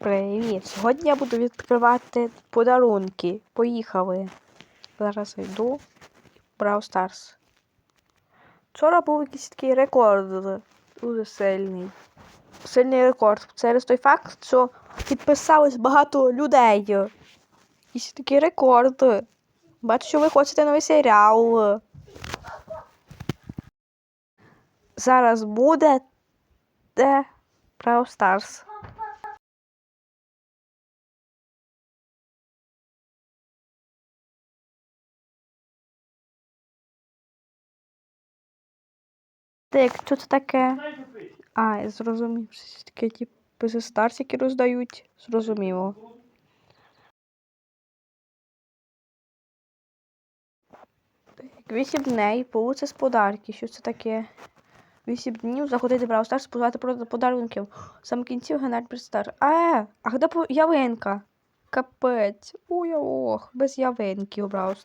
Привіт! Сьогодні я буду відкривати подарунки. Поїхали. Зараз йду в Brawl Stars. Вчора був якийсь такий рекорд. Дуже сильний. Сильний рекорд. Через той факт, що підписалось багато людей. Якийсь такий рекорд. Бачу, що ви хочете новий серіал. Зараз буде де Brawl Stars. Так, що це таке? А, зрозумів. Щось таке, типу, зі старсики роздають. Зрозуміло. Вісім получиться з подарки. Що це таке? Вісім днів заходити в споживати продати подарунків. Саме кінців генераль представ. А, а де ялинка? Капець. Ой, ох, без ялинки у Brawl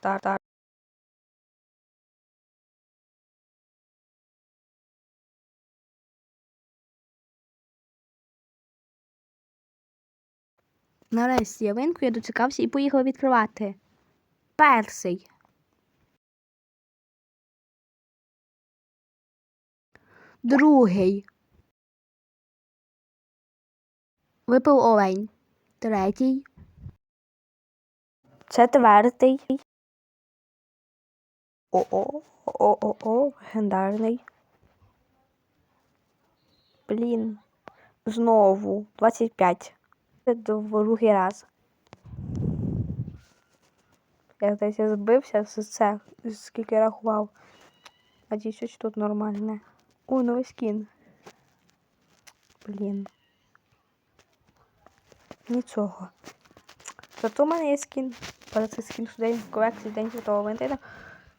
Нарешті ялинку я дочекався і поїхав відкривати. Персий. Другий. Випив олень. Третій. Четвертий. О-о, о-о-о, легендарний. Блін. Знову. 25. Це другий раз. Я десь збився з це, скільки рахував. Надіюсь, що тут нормальне. О, новий скін. Блін. Нічого. Зато в мене є скін. Це скін день колекції День Святого Валентина.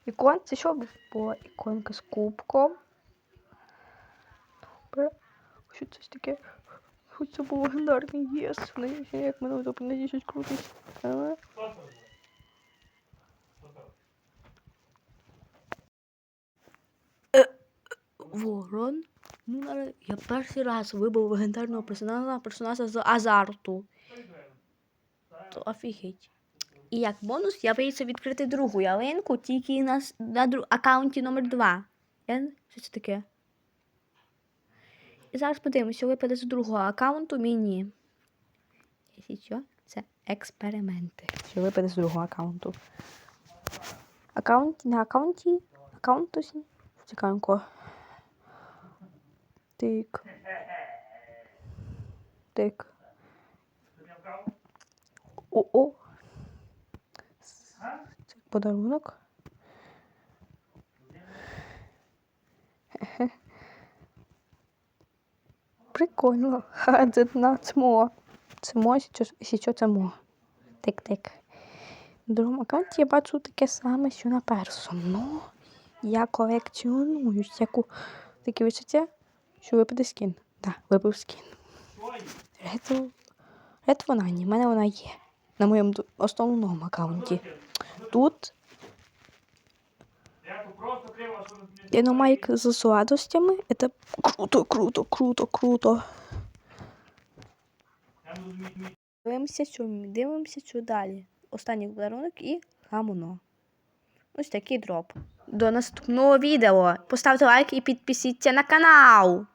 Ікон, це що була іконка з кубком. Добре. Що це таке? Хоч це був легендарний єс. Надіюся, як мене добре, надіюсь, щось крутить. Але... Ворон. Ну, я перший раз вибив легендарного персонажа, персонажа з азарту. То офігеть. І як бонус я вирішив відкрити другу ялинку, тільки на, на дру... аккаунті номер 2. Я... Що це таке? І зараз подивимося, випаде з другого аккаунту мені. Що, це експерименти. Що випаде з другого аккаунту. Аккаунт на аккаунті. Аккаунт. Цікавенько. Тик. Тик. О-о. Це подарунок. Прикольно. Ха, це на цмо. Цмо, якщо що це мо. Тик-тик. На другому аккаунті я бачу таке саме, що на першому. Ну, я колекціоную яку таке відчуття, що випаде скін. Так, да, випав скін. Ретро вона ні, в мене вона є. На моєму основному аккаунті. Тут Динамайк з сладостями. Это круто, круто, круто, круто. Дивимося, що дивимося, що далі. Останній подарунок і гамуно. Ось такий дроп. До наступного відео. Поставте лайк і підпишіться на канал.